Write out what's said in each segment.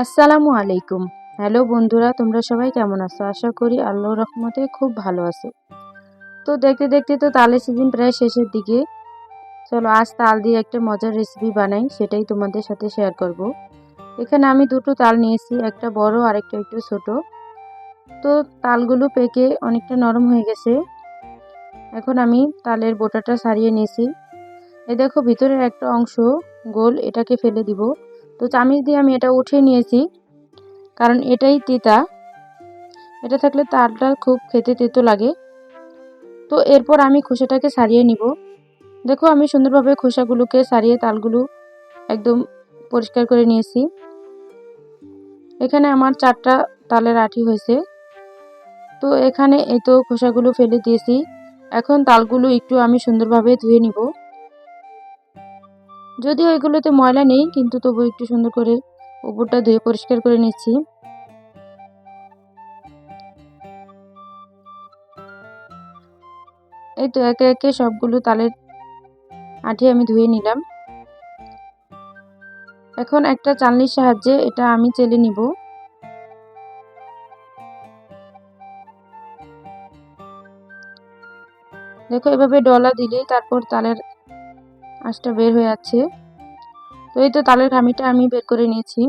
আসসালামু আলাইকুম। হ্যালো বন্ধুরা, তোমরা সবাই কেমন আছো? আশা করি আল্লাহর রহমতে খুব ভালো আছো। তো দেখতে দেখতে তো তালের সিজন প্রায় শেষের দিকে। চলো, আজ তাল দিয়ে একটা মজার রেসিপি বানাই, সেটাই তোমাদের সাথে শেয়ার করব। এখানে আমি দুটো তাল নিয়েছি, একটা বড় আর একটা একটু ছোট। তো তালগুলো পেকে অনেকটা নরম হয়ে গেছে। এখন আমি তালের বোটাটা সারিয়ে নিয়েছি। এ দেখো, ভিতরের একটা অংশ গোল, এটাকে ফেলে দিব। তো চামিচ দিয়ে আমি এটা উঠিয়ে নিয়েছি। কারণ এটাই তিতা। এটা থাকলে তালটা খুব খেতে তেতো লাগে। তো এরপর আমি খোসাটাকে সারিয়ে নিব। দেখো আমি সুন্দরভাবে খোসাগুলোকে সারিয়ে তালগুলো একদম পরিষ্কার করে নিয়েছি। এখানে আমার চারটা তালের আঠি হয়েছে। তো এখানে এই তো খোসাগুলো ফেলে দিয়েছি। এখন তালগুলো একটু আমি সুন্দরভাবে ধুয়ে নিব। যদিও এগুলোতে ময়লা নেই, কিন্তু তবু একটু সুন্দর করে উপরটা ধুয়ে পরিষ্কার করে নিচ্ছি। এই তো একে একে সবগুলো তালের আঠি আমি ধুয়ে নিলাম। এখন একটা চালনির সাহায্যে এটা আমি চেলে নিব। দেখো এভাবে ডলা দিলেই তারপর তালের আঁশটা বের হয়ে যাচ্ছে তো এই তো তালের খামিটা আমি বের করে নিয়েছি।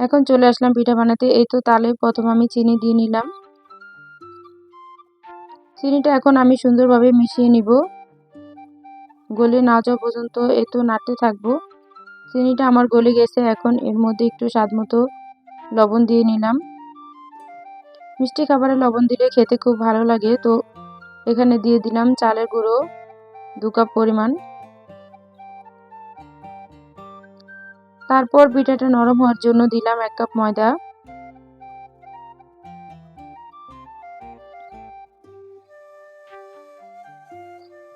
এখন চলে আসলাম পিঠা বানাতে। এই তো তালে প্রথম আমি চিনি দিয়ে নিলাম। চিনিটা এখন আমি সুন্দরভাবে মিশিয়ে নিব। গলে না যাওয়া পর্যন্ত এই তো নাড়তে থাকব। চিনিটা আমার গলে গেছে। এখন এর মধ্যে একটু স্বাদ মতো লবণ দিয়ে নিলাম। মিষ্টি খাবারে লবণ দিলে খেতে খুব ভালো লাগে। তো এখানে দিয়ে দিলাম চালের গুঁড়ো, দু কাপ পরিমাণ। তারপর পিঠাটা নরম হওয়ার জন্য দিলাম এক কাপ ময়দা।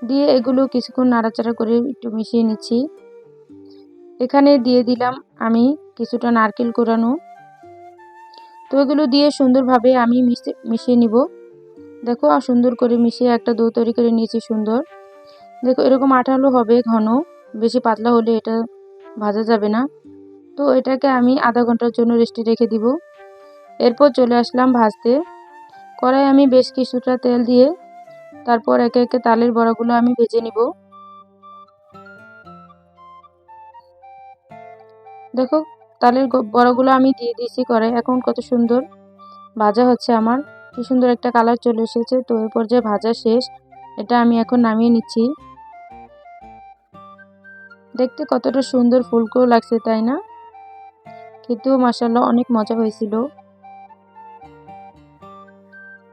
দিয়ে এগুলো কিছুক্ষণ নাড়াচাড়া করে একটু মিশিয়ে নিচ্ছি। এখানে দিয়ে দিলাম আমি কিছুটা নারকেল কোরানো। তো এগুলো দিয়ে সুন্দরভাবে আমি মিশিয়ে নিব। দেখো, আর সুন্দর করে মিশিয়ে একটা দৌ তৈরি করে নিয়েছি, সুন্দর। দেখো, এরকম আঠালো হবে ঘন, বেশি পাতলা হলে এটা ভাজা যাবে না। তো এটাকে আমি আধা ঘণ্টার জন্য রেস্টে রেখে দিব। এরপর চলে আসলাম ভাজতে। কড়াই আমি বেশ কিছুটা তেল দিয়ে তারপর একে একে তালের বড়াগুলো আমি ভেজে নিব। দেখো, তালের বড়াগুলো আমি দিয়ে দিয়েছি কড়াই এখন কত সুন্দর ভাজা হচ্ছে আমার। কি সুন্দর একটা কালার চলে এসেছে। তো এরপর যে ভাজা শেষ, এটা আমি এখন নামিয়ে নিচ্ছি। দেখতে কতটা সুন্দর ফুলকো লাগছে, তাই না? কিন্তু মাসাল্লাহ অনেক মজা হয়েছিল।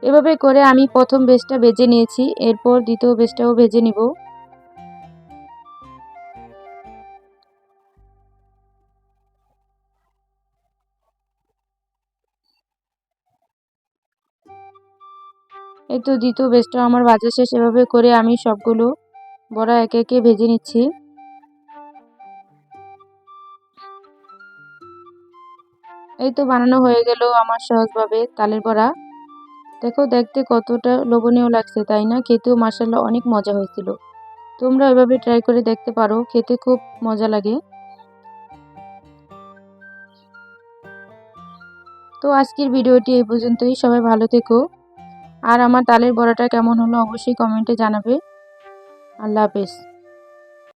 এভাবে করে আমি প্রথম বেজটা বেজে নিয়েছি, এরপর দ্বিতীয় বেজটাও বেজে নিব। এই তো দ্বিতীয় বেজটা আমার ভাজা শেষ, এভাবে করে আমি সবগুলো বড়া একে একে ভেজে নিচ্ছি। এই তো বানানো হয়ে গেল আমার সহজভাবে তালের বড়া। দেখো, দেখতে কতটা লোভনীয় লাগছে, তাই না? খেতেও মার্শাল্লাহ অনেক মজা হয়েছিল। তোমরা এভাবে ট্রাই করে দেখতে পারো, খেতে খুব মজা লাগে। তো আজকের ভিডিওটি এই পর্যন্তই, সবাই ভালো থেকো। আর আমার তালের বড়াটা কেমন হলো অবশ্যই কমেন্টে জানাবে। আল্লাহ হাফেজ।